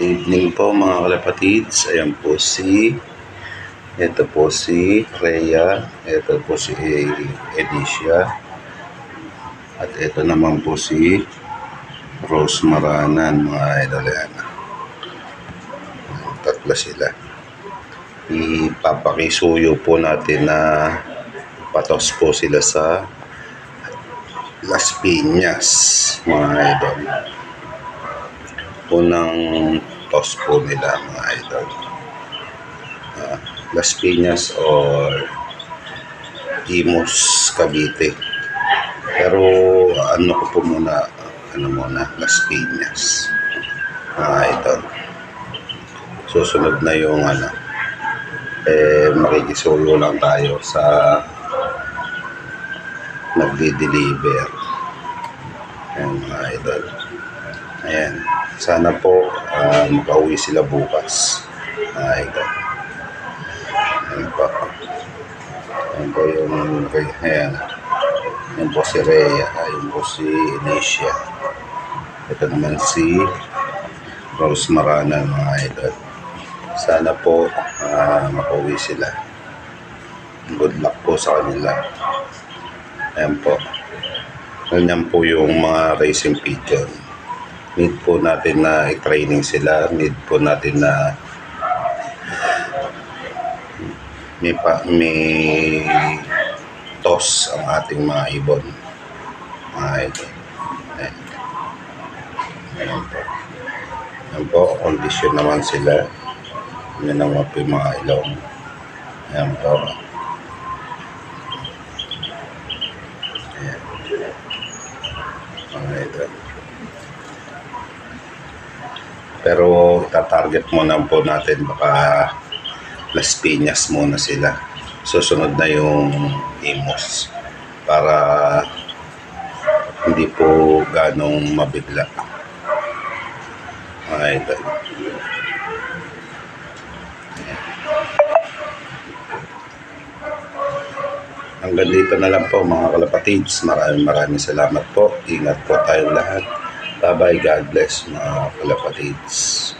Evening po mga kalapatids. Ayan po si ito po si Rhea, ito po si Edicia, at ito naman po si Rose Maranan, mga idol yan. Tatlo sila. Ipapakisuyo po natin na patos po sila sa Las Piñas, mga idol unang toss po nila mga idol. Ah, Las Piñas or Imus Cavite. Pero ano ko po muna, ano muna, Las Piñas. Mga idol. Susunod na yung ano, eh makikisuyo lang tayo sa nagdi-deliver. Ayan mga idol. Ayan. Sana po ah, makauwi sila bukas. Mga idol. Ayan po. Ayan po yung ayan. Ayan po si Rhea. Ayan po si Inicia. Ito naman si Rose Marana mga idol. Sana po ah, makauwi sila. Good luck po sa kanila. Ayan po. Ganyan po yung mga racing pigeon need po natin na i-training sila, need po natin na may, pa, may toss ang ating mga ibon. Mga ito. Ayan. Ayan po. Ayan po, kondisyon naman sila. Yan naman po yung mga ilong. Ayan po. Ayan. Mga ito. Pero tatarget muna po natin baka Las Piñas muna sila. Susunod na yung Imos para hindi po ganong mabigla. Mga idol. hanggang dito na lang po mga kalapatids. Maraming maraming salamat po. Ingat po tayong lahat. Bye-bye. God bless mga kalapatids.